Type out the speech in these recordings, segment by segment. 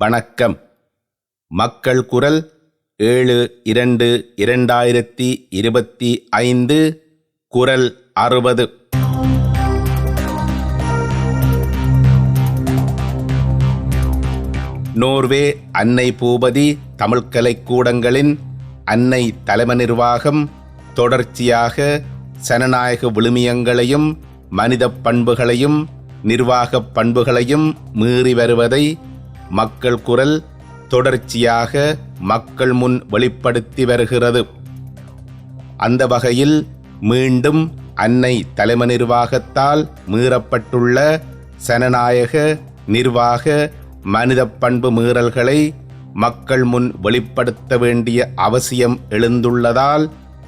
வணக்கம். மக்கள் குரல் ஏழு இரண்டு இரண்டாயிரத்தி இருபத்தி ஐந்து குரல் அறுபது. நோர்வே அன்னை பூபதி தமிழ்க் கலைக்கூடங்களின் அன்னை தலைமை நிர்வாகம் தொடர்ச்சியாக சனநாயக விழுமியங்களையும் மனிதப் பண்புகளையும் நிர்வாகப் பண்புகளையும் மீறி வருவதை மக்கள் குரல் தொடர்ச்சியாக மக்கள் முன் வெளிப்படுத்தி வருகிறது. அந்த வகையில் மீண்டும் அன்னை தலைமை நிர்வாகத்தால் மீறப்பட்டுள்ள சனநாயக நிர்வாக மனித பண்பு மீறல்களை மக்கள் முன் வெளிப்படுத்த வேண்டிய அவசியம் எழுந்துள்ளதால்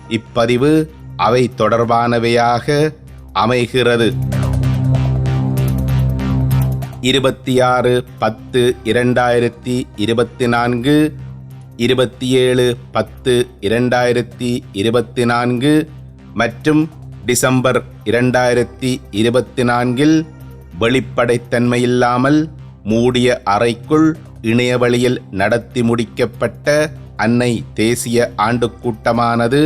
இப்பதிவு அவை தொடர்பானவையாக அமைகிறது. இருபத்தி ஆறு பத்து இரண்டாயிரத்தி இருபத்தி நான்கு இருபத்தி ஏழு பத்து இரண்டாயிரத்தி இருபத்தி நான்கு மற்றும் டிசம்பர் இரண்டாயிரத்தி இருபத்தி நான்கில் வெளிப்படைத்தன்மையில்லாமல் மூடிய அறைக்குள் இணையவழியில் நடத்தி முடிக்கப்பட்ட அன்னை தேசிய ஆண்டு கூட்டமானது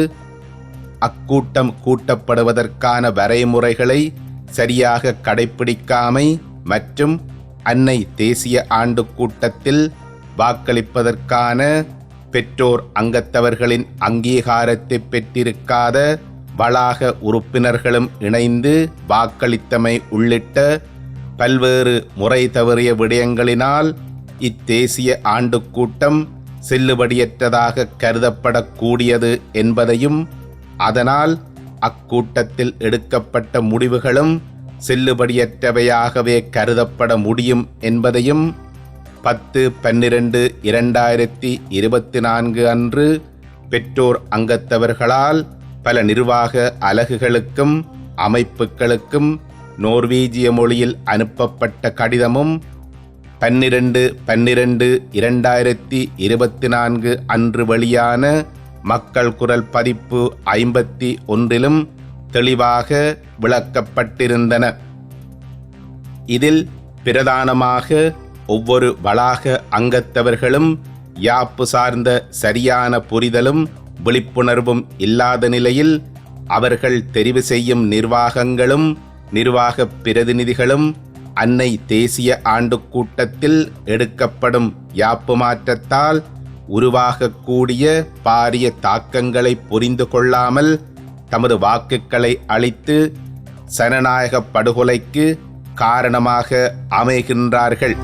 அக்கூட்டம் கூட்டப்படுவதற்கான வரைமுறைகளை சரியாக கடைப்பிடிக்காமை மற்றும் அன்னை தேசிய ஆண்டு கூட்டத்தில் வாக்களிப்பதற்கான பெற்றோர் அங்கத்தவர்களின் அங்கீகாரத்தை பெற்றிருக்காத வளாக உறுப்பினர்களும் இணைந்து வாக்களித்தமை உள்ளிட்ட பல்வேறு முறை தவறிய விடயங்களினால் இத்தேசிய ஆண்டு கூட்டம் செல்லுபடியற்றதாக கருதப்படக்கூடியது என்பதையும் அதனால் அக்கூட்டத்தில் எடுக்கப்பட்ட முடிவுகளும் செல்லுபடியற்றவையாகவே கருதப்பட முடியும் என்பதையும் பத்து பன்னிரண்டு இரண்டாயிரத்தி இருபத்தி நான்கு அன்று பெற்றோர் அங்கத்தவர்களால் பல நிர்வாக அலகுகளுக்கும் அமைப்புகளுக்கும் நோர்வீஜிய மொழியில் அனுப்பப்பட்ட கடிதமும் பன்னிரண்டு பன்னிரண்டு இரண்டாயிரத்தி இருபத்தி நான்கு அன்று வெளியான மக்கள் குரல் பதிப்பு ஐம்பத்தி ஒன்றிலும் தெளிவாக விளக்கப்பட்டிருந்தன. இதில் பிரதானமாக ஒவ்வொரு வளாக அங்கத்தவர்களும் யாப்பு சார்ந்த சரியான புரிதலும் விழிப்புணர்வும் இல்லாத நிலையில் அவர்கள் தெரிவு செய்யும் நிர்வாகங்களும் நிர்வாக பிரதிநிதிகளும் அன்னை தேசிய ஆண்டு கூட்டத்தில் எடுக்கப்படும் யாப்பு மாற்றத்தால் உருவாகக்கூடிய பாரிய தாக்கங்களை புரிந்து கொள்ளாமல் தமது வாக்குகளை அளித்து சனநாயக படுகொலைக்கு காரணமாக அமைகின்றார்கள்.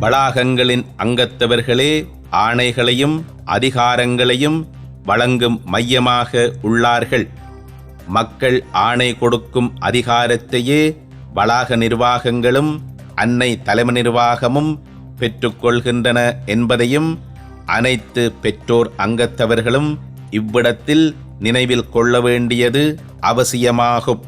வளாகங்களின் அங்கத்தவர்களே ஆணைகளையும் அதிகாரங்களையும் வழங்கும் மையமாக உள்ளார்கள். மக்கள் ஆணை கொடுக்கும் அதிகாரத்தையே வளாக நிர்வாகங்களும் அன்னை தலைமை நிர்வாகமும் பெற்றுக்கொள்கின்றன என்பதையும் அனைத்து பெற்றோர் அங்கத்தவர்களும் இவ்விடத்தில் நினைவில் கொள்ள வேண்டியது அவசியமாகும்.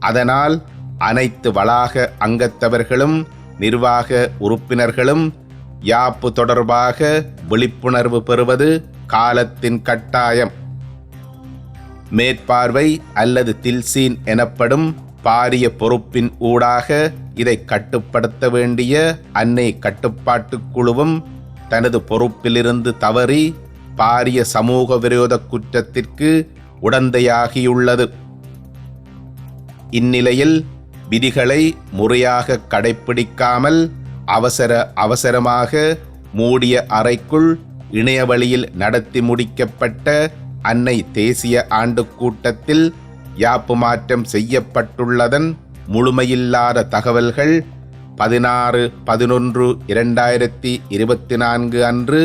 அதனால் அனைத்து வளாக அங்கத்தவர்களும் நிர்வாக உறுப்பினர்களும் யாப்பு தொடர்பாக விழிப்புணர்வு பெறுவது காலத்தின் கட்டாயம். மேற்பார்வை அல்லது தில்சீன் எனப்படும் பாரிய பொறுப்பின் ஊடாக இதை கட்டுப்படுத்த வேண்டிய அன்னை கட்டுப்பாட்டுக் குழுவும் தனது பொறுப்பிலிருந்து தவறி பாரிய சமூக விரோத குற்றத்திற்கு உடந்தையாகியுள்ளது. இந்நிலையில் விதிகளை முறையாக கடைப்பிடிக்காமல் அவசர அவசரமாக மூடிய அறைக்குள் இணையவழியில் நடத்தி முடிக்கப்பட்ட அன்னை தேசிய ஆண்டு கூட்டத்தில் யாப்பு மாற்றம் செய்யப்பட்டுள்ளதன் முழுமையில்லாத தகவல்கள் பதினாறு பதினொன்று இரண்டாயிரத்தி இருபத்தி நான்கு அன்று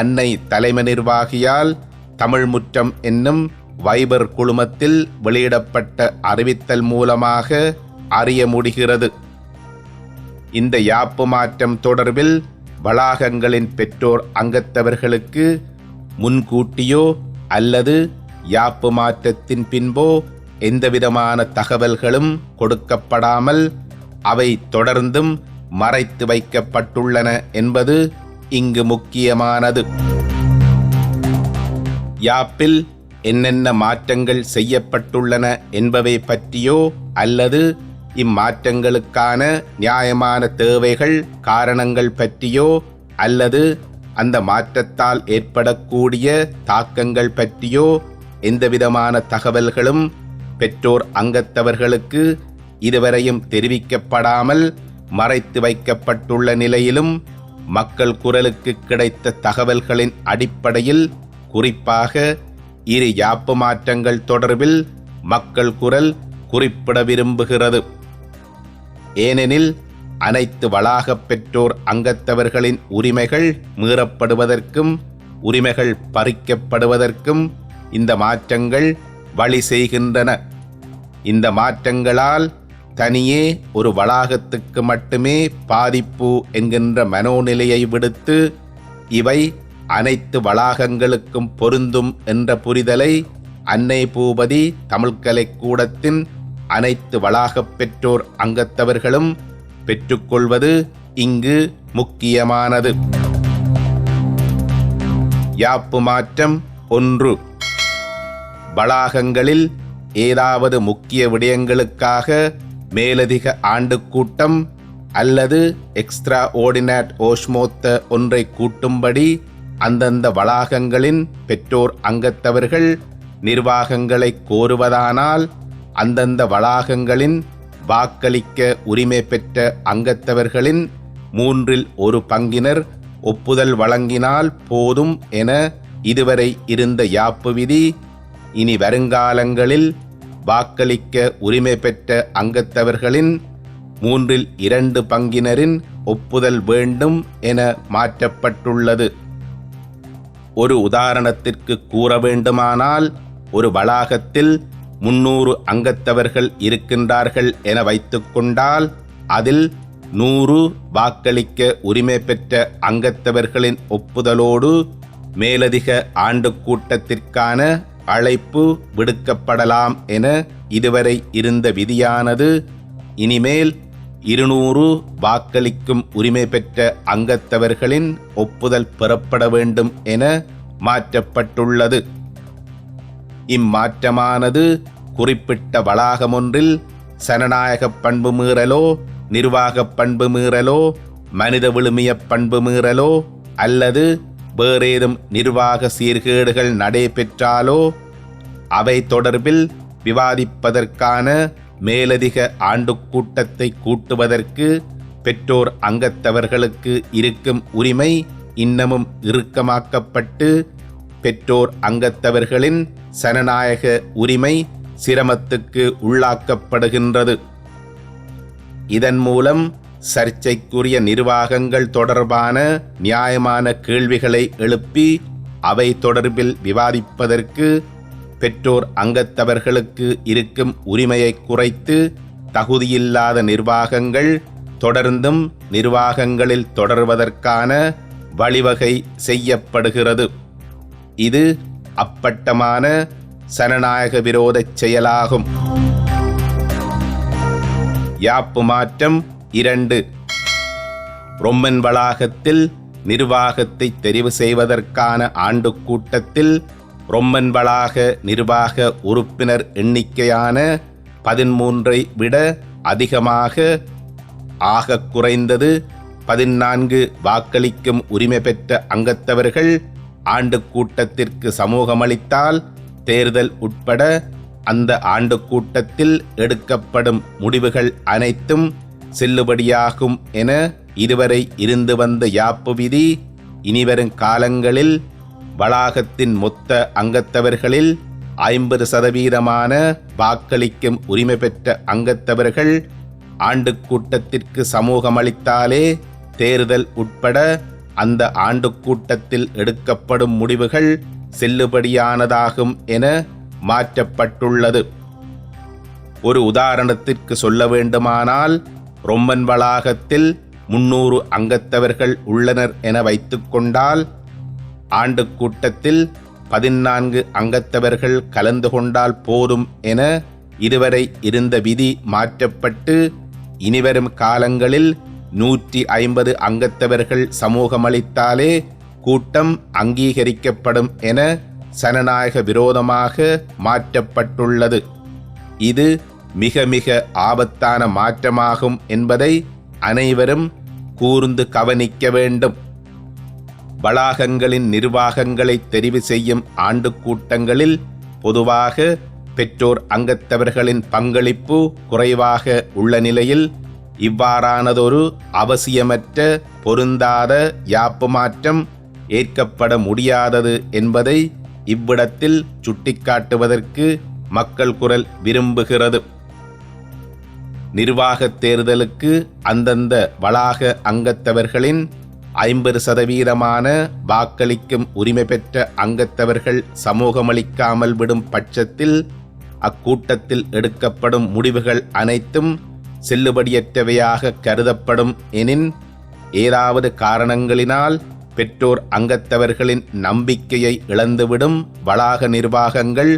அன்னை தலைமை நிர்வாகியால் தமிழ் முற்றம் என்னும் வைபர் குழுமத்தில் வெளியிடப்பட்ட அறிவித்தல் மூலமாக அறிய முடிகிறது. இந்த யாப்பு மாற்றம் தொடர்பில் வளாகங்களின் பெற்றோர் அங்கத்தவர்களுக்கு முன்கூட்டியோ அல்லது யாப்பு மாற்றத்தின் பின்போ எந்தவிதமான தகவல்களும் கொடுக்கப்படாமல் அவை தொடர்ந்தும் மறைத்து வைக்கப்பட்டுள்ளன என்பது இங்கு முக்கியமானது. யாப்பில் என்னென்ன மாற்றங்கள் செய்யப்பட்டுள்ளன என்பவை பற்றியோ அல்லது இம்மாற்றங்களுக்கான நியாயமான தேவைகள் காரணங்கள் பற்றியோ அல்லது அந்த மாற்றத்தால் ஏற்படக்கூடிய தாக்கங்கள் பற்றியோ எந்தவிதமான தகவல்களும் பெற்றோர் அங்கத்தவர்களுக்கு இதுவரையும் தெரிவிக்கப்படாமல் மறைத்து வைக்கப்பட்டுள்ள நிலையிலும் மக்கள் குரலுக்கு கிடைத்த தகவல்களின் அடிப்படையில் குறிப்பாக இரு யாப்பு மாற்றங்கள் தொடர்பில் மக்கள் குரல் குறிப்பிட விரும்புகிறது. ஏனெனில் அனைத்து வளாகப் பெற்றோர் அங்கத்தவர்களின் உரிமைகள் மீறப்படுவதற்கும் உரிமைகள் பறிக்கப்படுவதற்கும் இந்த மாற்றங்கள் வழி செய்கின்றன. இந்த மாற்றங்களால் தனியே ஒரு வளாகத்துக்கு மட்டுமே பாதிப்பு என்கின்ற மனோநிலையை விடுத்து இவை அனைத்து வளாகங்களுக்கும் பொருந்தும் என்ற புரிதலை அன்னை பூபதி தமிழ்கலைக்கூடத்தின் அனைத்து வளாகப் பெற்றோர் அங்கத்தவர்களும் பெற்றுக்கொள்வது இங்கு முக்கியமானது. யாப்பு மாற்றம் ஒன்று. வளாகங்களில் ஏதாவது முக்கிய விடயங்களுக்காக மேலதிக ஆண்டு கூட்டம் அல்லது எக்ஸ்ட்ரா ஓர்டினேட் ஓஷ்மோத்த ஒன்றை கூட்டும்படி அந்தந்த வளாகங்களின் பெற்றோர் அங்கத்தவர்கள் நிர்வாகங்களை கோருவதானால் அந்தந்த வளாகங்களின் வாக்களிக்க உரிமை பெற்ற அங்கத்தவர்களின் மூன்றில் ஒரு பங்கினர் ஒப்புதல் வழங்கினால் போதும் என இதுவரை இருந்த யாப்பு விதி இனி வருங்காலங்களில் வாக்களிக்க உரிமை பெற்ற அங்கத்தவர்களின் மூன்றில் இரண்டு பங்கினரின் ஒப்புதல் வேண்டும் என மாற்றப்பட்டுள்ளது. ஒரு உதாரணத்திற்கு கூற வேண்டுமானால் ஒரு வளாகத்தில் முன்னூறு அங்கத்தவர்கள் இருக்கின்றார்கள் என வைத்துக்கொண்டால் அதில் நூறு வாக்களிக்க உரிமை பெற்ற அங்கத்தவர்களின் ஒப்புதலோடு மேலதிக ஆண்டு கூட்டத்திற்கான அழைப்பு விடுக்கப்படலாம் என இதுவரை இருந்த விதியானது இனிமேல் இருநூறு வாக்களிக்கும் உரிமை பெற்ற அங்கத்தவர்களின் ஒப்புதல் பெறப்பட வேண்டும் என மாற்றப்பட்டுள்ளது. இம்மாற்றமானது குறிப்பிட்ட வளாகமொன்றில் சனநாயக பண்பு மீறலோ நிர்வாக பண்பு மீறலோ மனித விழுமிய பண்பு மீறலோ அல்லது வேறேதும் நிர்வாக சீர்கேடுகள் நடைபெற்றாலோ? அவை தொடர்பில் விவாதிப்பதற்கான மேலதிக ஆண்டு கூட்டத்தை கூட்டுவதற்கு பெற்றோர் அங்கத்தவர்களுக்கு இருக்கும் உரிமை இன்னமும் இறுக்கமாக்கப்பட்டு பெற்றோர் அங்கத்தவர்களின் சனநாயக உரிமை சிரமத்துக்கு உள்ளாக்கப்படுகின்றது. இதன் மூலம் சர்ச்சைக்குரிய நிர்வாகங்கள் தொடர்பான நியாயமான கேள்விகளை எழுப்பி அவை தொடர்பில் விவாதிப்பதற்கு பெற்றோர் அங்கத்தவர்களுக்கு இருக்கும் உரிமையை குறைத்து தகுதியில்லாத நிர்வாகங்கள் தொடர்ந்தும் நிர்வாகங்களில் தொடர்வதற்கான வழிவகை செய்யப்படுகிறது. இது அப்பட்டமான சனநாயக விரோதச் செயலாகும். யாப்பு மாற்றம் இரண்டு. ரொம்மன் வளாகத்தில் நிர்வாகத்தை தெரிவு செய்வதற்கான ஆண்டு கூட்டத்தில் ரொம்மன் வளாக நிர்வாக உறுப்பினர் எண்ணிக்கையான பதிமூன்றை விட அதிகமாக ஆக குறைந்தது பதினான்கு வாக்களிக்கும் உரிமை பெற்ற அங்கத்தவர்கள் ஆண்டு கூட்டத்திற்கு சமூகமளித்தால் தேர்தல் உட்பட அந்த ஆண்டு கூட்டத்தில் எடுக்கப்படும் முடிவுகள் அனைத்தும் செல்லுபடியாகும் என இதுவரை இருந்து வந்த யாப்பு விதி இனிவரும் காலங்களில் வளாகத்தின் மொத்த அங்கத்தவர்களில் ஐம்பது சதவீதமான வாக்களிக்கும் உரிமை பெற்ற அங்கத்தவர்கள் ஆண்டு கூட்டத்திற்கு சமூகமளித்தாலே தேர்தல் உட்பட அந்த ஆண்டு கூட்டத்தில் எடுக்கப்படும் முடிவுகள் செல்லுபடியானதாகும் என மாற்றப்பட்டுள்ளது. ஒரு உதாரணத்திற்கு சொல்ல வேண்டுமானால் ரொம்மன் வளாகத்தில் முன்னூறு அங்கத்தவர்கள் உள்ளனர் என வைத்துக்கொண்டால் ஆண்டு கூட்டத்தில் பதினான்கு அங்கத்தவர்கள் கலந்து கொண்டால் போதும் என இதுவரை இருந்த விதி மாற்றப்பட்டு இனிவரும் காலங்களில் நூற்றி ஐம்பது அங்கத்தவர்கள் சமூகமளித்தாலே கூட்டம் அங்கீகரிக்கப்படும் என சனநாயக விரோதமாக மாற்றப்பட்டுள்ளது. இது மிக மிக ஆபத்தான மாற்றமாகும் என்பதை அனைவரும் கூர்ந்து கவனிக்க வேண்டும். வளாகங்களின் நிர்வாகங்களை தெரிவு செய்யும் ஆண்டு கூட்டங்களில் பொதுவாக பெற்றோர் அங்கத்தவர்களின் பங்களிப்பு குறைவாக உள்ள நிலையில் இவ்வாறானதொரு அவசியமற்ற பொருந்தாத யாப்பு மாற்றம் ஏற்கப்பட முடியாதது என்பதை இவ்விடத்தில் சுட்டிக்காட்டுவதற்கு மக்கள் குரல் விரும்புகிறது. நிர்வாகத் தேர்தலுக்கு அந்தந்த வளாக அங்கத்தவர்களின் ஐம்பது சதவீதமான வாக்களிக்கும் உரிமை பெற்ற அங்கத்தவர்கள் சமூகமளிக்காமல் விடும் பட்சத்தில் அக்கூட்டத்தில் எடுக்கப்படும் முடிவுகள் அனைத்தும் செல்லுபடியற்றவையாக கருதப்படும் எனின் ஏதாவது காரணங்களினால் பெற்றோர் அங்கத்தவர்களின் நம்பிக்கையை இழந்துவிடும் வளாக நிர்வாகங்கள்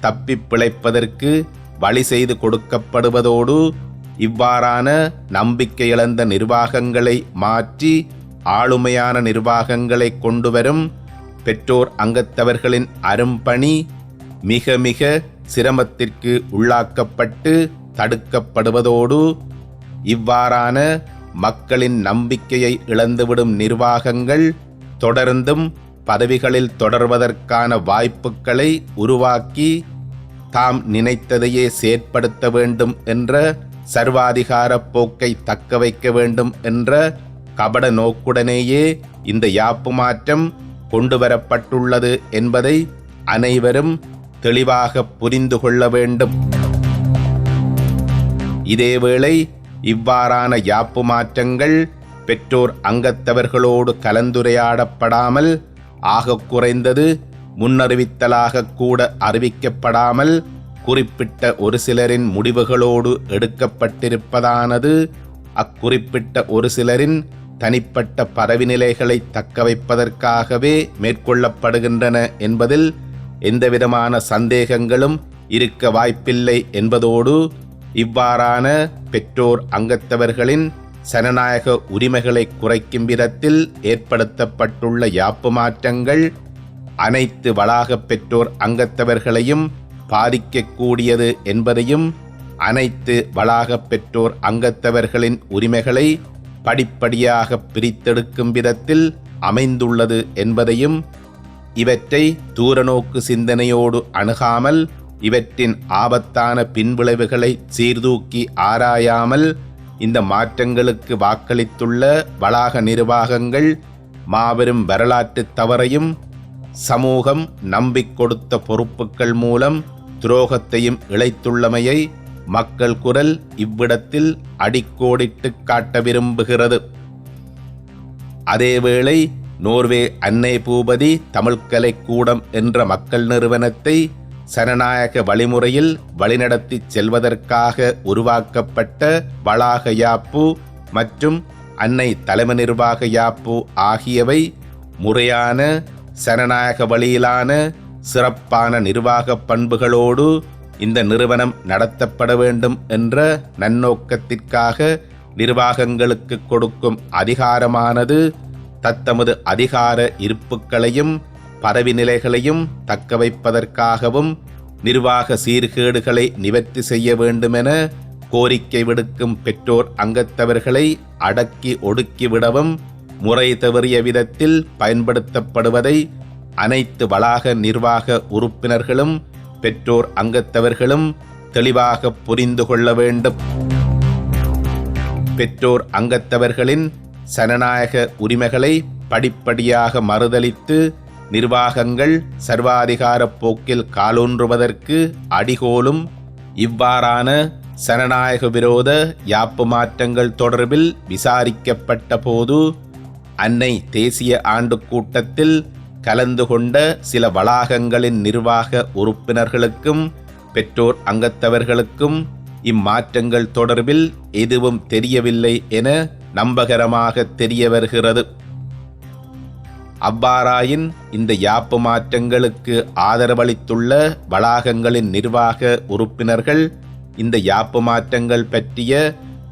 தப்பிப் பிழைப்பதற்கு வழி செய்து கொடுக்கப்படுவதோடு இவ்வாறான நம்பிக்கை இழந்த நிர்வாகங்களை மாற்றி ஆளுமையான நிர்வாகங்களை கொண்டுவரும் பெற்றோர் அங்கத்தவர்களின் அரும்பணி மிக மிக சிரமத்திற்கு உள்ளாக்கப்பட்டு தடுக்கப்படுவதோடு இவ்வாறான மக்களின் நம்பிக்கையை இழந்துவிடும் நிர்வாகங்கள் தொடர்ந்தும் பதவிகளில் தொடர்வதற்கான வாய்ப்புகளை உருவாக்கி தாம் நினைத்ததையே செயற்படுத்த வேண்டும் என்ற சர்வாதிகார போக்கை தக்க வைக்க வேண்டும் என்ற கபட நோக்குடனேயே இந்த யாப்பு மாற்றம் கொண்டுவரப்பட்டுள்ளது என்பதை அனைவரும் தெளிவாக புரிந்து கொள்ள வேண்டும். இதேவேளை இவ்வாறான யாப்பு மாற்றங்கள் பெற்றோர் அங்கத்தவர்களோடு கலந்துரையாடப்படாமல் ஆக குறைந்தது முன்னறிவித்தலாக கூட அறிவிக்கப்படாமல் குறிப்பிட்ட ஒரு சிலரின் முடிவுகளோடு எடுக்கப்பட்டிருப்பதானது? அக்குறிப்பிட்ட ஒரு சிலரின் தனிப்பட்ட பதவி நிலைகளை தக்க வைப்பதற்காகவே மேற்கொள்ளப்படுகின்றன என்பதில் எந்தவிதமான சந்தேகங்களும் இருக்க வாய்ப்பில்லை என்பதோடு இவ்வாறான பெற்றோர் அங்கத்தவர்களின் சனநாயக உரிமைகளை குறைக்கும் விதத்தில் ஏற்படுத்தப்பட்டுள்ள யாப்பு மாற்றங்கள் அனைத்து வளாகப் பெற்றோர் அங்கத்தவர்களையும் பாதிக்கக்கூடியது என்பதையும் அனைத்து வளாகப் பெற்றோர் அங்கத்தவர்களின் உரிமைகளை படிப்படியாக பிரித்தெடுக்கும் விதத்தில் அமைந்துள்ளது என்பதையும் இவற்றை தூரநோக்கு சிந்தனையோடு அணுகாமல் இவற்றின் ஆபத்தான பின்விளைவுகளை சீர்தூக்கி ஆராயாமல் இந்த மாற்றங்களுக்கு வாக்களித்துள்ள வளாக நிர்வாகங்கள் மாபெரும் வரலாற்று தவறையும் சமூகம் நம்பிக்கொடுத்த கொடுத்த மூலம் துரோகத்தையும் இழைத்துள்ளமையை மக்கள் குரல் இவ்விடத்தில் அடிக்கோடிட்டு காட்ட விரும்புகிறது. அதேவேளை நோர்வே அன்னை பூபதி தமிழ்கலை கூடம் என்ற மக்கள் நிறுவனத்தை சனநாயக வழிமுறையில் வழிநடத்தி செல்வதற்காக உருவாக்கப்பட்ட வளாக யாப்பு மற்றும் அன்னை தலைமை நிர்வாக யாப்பு ஆகியவை முறையான சனநாயக வழியிலான சிறப்பான நிர்வாக பண்புகளோடு இந்த நிறுவனம் நடத்தப்பட வேண்டும் என்ற நன்னோக்கத்திற்காக நிர்வாகங்களுக்கு கொடுக்கும் அதிகாரமானது தத்தமது அதிகார இருப்புக்களையும் பதவி நிலைகளையும் தக்க வைப்பதற்காகவும் நிர்வாக சீர்கேடுகளை நிவர்த்தி செய்ய வேண்டுமென கோரிக்கை விடுக்கும் பெற்றோர் அங்கத்தவர்களை அடக்கி ஒடுக்கிவிடவும் முறை தவறிய விதத்தில் பயன்படுத்தப்படுவதை அனைத்து வளாக நிர்வாக உறுப்பினர்களும் பெற்றோர் அங்கத்தவர்களும் தெளிவாக புரிந்து கொள்ள வேண்டும். பெற்றோர் அங்கத்தவர்களின் சனநாயக உரிமைகளை படிப்படியாக மறுதலித்து நிர்வாகங்கள் சர்வாதிகார போக்கில் காலூன்றுவதற்கு அடிகோலும் இவ்வாறான சனநாயக விரோத யாப்பு மாற்றங்கள் தொடர்பில் விசாரிக்கப்பட்ட போது அன்னை தேசிய ஆண்டு கூட்டத்தில் கலந்து கொண்ட சில வளாகங்களின் நிர்வாக உறுப்பினர்களுக்கும் பெற்றோர் அங்கத்தவர்களுக்கும் இம்மாற்றங்கள் தொடர்பில் எதுவும் தெரியவில்லை என நம்பகரமாக தெரிய வருகிறது அவ்வாறாயின் இந்த யாப்பு மாற்றங்களுக்கு ஆதரவளித்துள்ள வளாகங்களின் நிர்வாக உறுப்பினர்கள் இந்த யாப்பு மாற்றங்கள் பற்றிய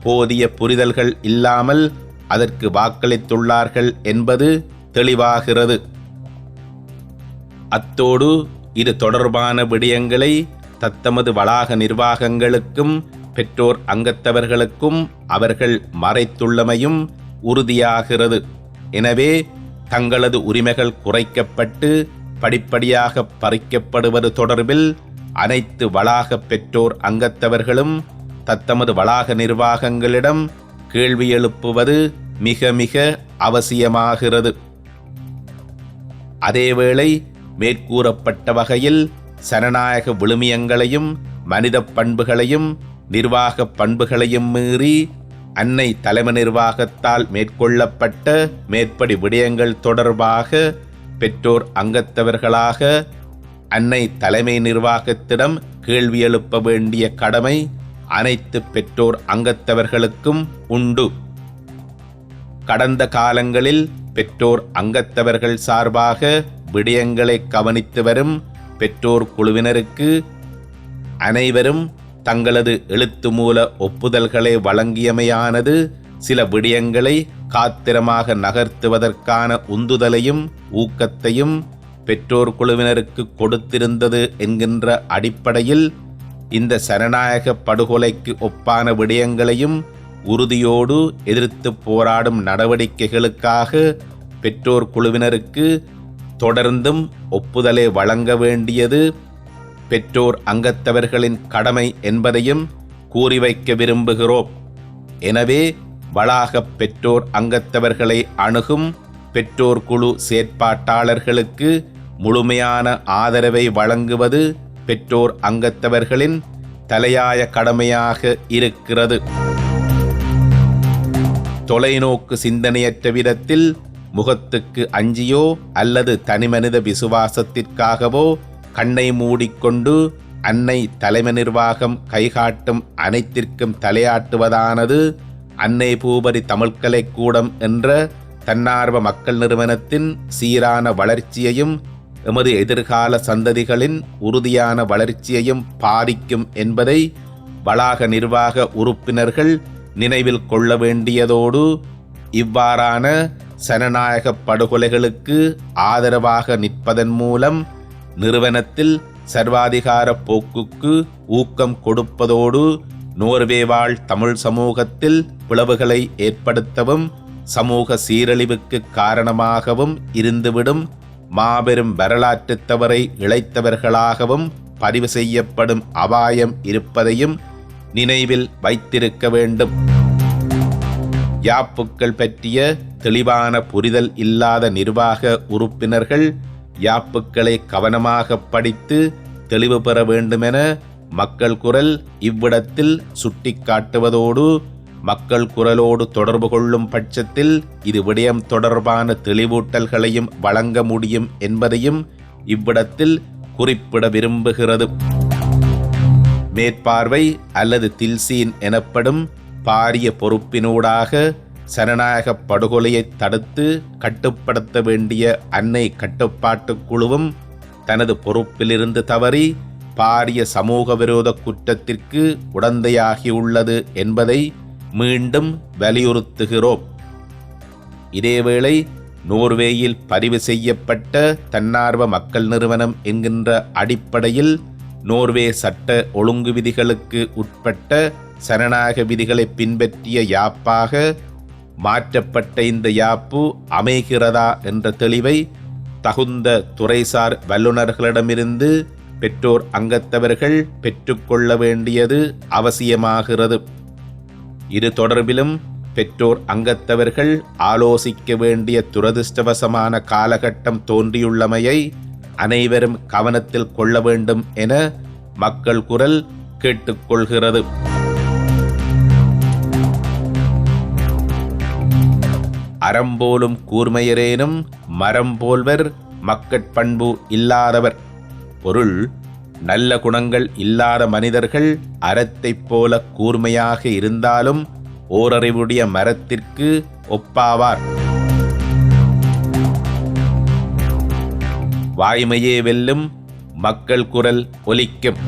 போதிய புரிதல்கள் இல்லாமல் அதற்கு வாக்களித்துள்ளார்கள் என்பது தெளிவாகிறது. அத்தோடு இது தொடர்பான விடயங்களை தத்தமது வளாக நிர்வாகங்களுக்கும் பெற்றோர் அங்கத்தவர்களுக்கும் அவர்கள் மறைத்துள்ளமையும் உறுதியாகிறது. எனவே தங்களது உரிமைகள் குறைக்கப்பட்டு படிப்படியாக பறிக்கப்படுவது தொடர்பில் அனைத்து வளாக பெற்றோர் அங்கத்தவர்களும் தத்தமது வளாக நிர்வாகங்களிடம் கேள்வி எழுப்புவது மிக மிக அவசியமாகிறது. அதேவேளை மேற்கூறப்பட்ட வகையில் சனநாயக விழுமியங்களையும் மனித பண்புகளையும் நிர்வாக பண்புகளையும் மீறி அன்னை தலைமை நிர்வாகத்தால் மேற்கொள்ளப்பட்ட மேற்படி விடயங்கள் தொடர்பாக பெற்றோர் அங்கத்தவர்களாக அன்னை தலைமை நிர்வாகத்திடம் கேள்வி எழுப்ப வேண்டிய கடமை அனைத்து பெற்றோர் அங்கத்தவர்களுக்கும் உண்டு. கடந்த காலங்களில் பெற்றோர் அங்கத்தவர்கள் சார்பாக விடயங்களை கவனித்து வரும் பெற்றோர் குழுவினருக்கு அனைவரும் தங்களது எழுத்து மூல ஒப்புதல்களை வழங்கியமையானது சில விடயங்களை காத்திரமாக நகர்த்துவதற்கான உந்துதலையும் ஊக்கத்தையும் பெற்றோர் குழுவினருக்கு கொடுத்திருந்தது என்கின்ற அடிப்படையில் இந்த சனநாயக படுகொலைக்கு ஒப்பான விடயங்களையும் உறுதியோடு எதிர்த்து போராடும் நடவடிக்கைகளுக்காக பெற்றோர் குழுவினருக்கு தொடர்ந்தும் ஒப்புதலை வழங்க வேண்டியது பெற்றோர் அங்கத்தவர்களின் கடமை என்பதையும் கூறி வைக்க விரும்புகிறோம். எனவே வளாக பெற்றோர் அங்கத்தவர்களை அணுகும் பெற்றோர் குழு செயற்பாட்டாளர்களுக்கு முழுமையான ஆதரவை வழங்குவது பெற்றோர் அங்கத்தவர்களின் தலையாய கடமையாக இருக்கிறது. தொலைநோக்கு சிந்தனையற்ற விதத்தில் முகத்துக்கு அஞ்சியோ அல்லது தனிமனித விசுவாசத்திற்காகவோ கண்ணை மூடிக்கொண்டு அன்னை தலைமை நிர்வாகம் கைகாட்டும் அனைத்திற்கும் தலையாட்டுவதானது அன்னை பூபரி தமிழ்கலை கூடம் என்ற தன்னார்வ மக்கள் நிறுவனத்தின் சீரான வளர்ச்சியையும் எமது எதிர்கால சந்ததிகளின் உறுதியான வளர்ச்சியையும் பாதிக்கும் என்பதை வளாக நிர்வாக உறுப்பினர்கள் நினைவில் கொள்ள வேண்டியதோடு இவ்வாறான சனநாயக படுகொலைகளுக்கு ஆதரவாக நிற்பதன் மூலம் நிறுவனத்தில் சர்வாதிகார போக்குக்கு ஊக்கம் கொடுப்பதோடு நோர்வே வாழ் தமிழ் சமூகத்தில் பிளவுகளை ஏற்படுத்தவும் சமூக சீரழிவுக்கு காரணமாகவும் இருந்துவிடும். மாபெரும் வரலாற்று தவறை இழைத்தவர்களாகவும் பதிவு செய்யப்படும் அபாயம் இருப்பதையும் நினைவில் வைத்திருக்க வேண்டும். யாப்புக்கள் பற்றிய தெளிவான புரிதல் இல்லாத நிர்வாக உறுப்பினர்கள் யாப்புக்களை கவனமாக படித்து தெளிவு பெற வேண்டுமென மக்கள் குரல் இவ்விடத்தில் சுட்டிக்காட்டுவதோடு மக்கள் குரலோடு தொடர்பு கொள்ளும் பட்சத்தில் இது விடயம் தொடர்பான தெளிவூட்டல்களையும் வழங்க முடியும் என்பதையும் இவ்விடத்தில் குறிப்பிட விரும்புகிறது. மேற்பார்வை அல்லது தில்சீன் எனப்படும் பாரிய பொறுப்பினூடாக சனநாயக படுகொலையை தடுத்து கட்டுப்படுத்த வேண்டிய அன்னை கட்டுப்பாட்டு குழுவும் தனது பொறுப்பிலிருந்து தவறி பாரிய சமூக விரோத குற்றத்திற்கு உடந்தையாகியுள்ளது என்பதை மீண்டும் வலியுறுத்துகிறோம். இதேவேளை நோர்வேயில் பதிவு செய்யப்பட்ட தன்னார்வ மக்கள் நிறுவனம் என்கின்ற அடிப்படையில் நோர்வே சட்ட ஒழுங்கு விதிகளுக்கு உட்பட்ட சனநாயக விதிகளை பின்பற்றிய யாப்பாக மாற்றப்பட்ட இந்த யாப்பு அமைகிறதா என்ற தெளிவை தகுந்த துறைசார் வல்லுநர்களிடமிருந்து பெற்றோர் அங்கத்தவர்கள் பெற்றுக்கொள்ள வேண்டியது அவசியமாகிறது. இது தொடர்பிலும் பெற்றோர் அங்கத்தவர்கள் ஆலோசிக்க வேண்டிய துரதிர்ஷ்டவசமான காலகட்டம் தோன்றியுள்ளமையை அனைவரும் கவனத்தில் கொள்ள வேண்டும் என மக்கள் குரல் கேட்டுக்கொள்கிறது. அறம்போலும் கூர்மையரேனும் மரம் போல்வர் மக்கட்பண்பு இல்லாதவர். பொருள் நல்ல குணங்கள் இல்லாத மனிதர்கள் அறத்தைப் போல கூர்மையாக இருந்தாலும் ஓரறிவுடைய மரத்திற்கு ஒப்பாவார். வாய்மையே வெல்லும் மக்கள் குரல் ஒலிக்கும்.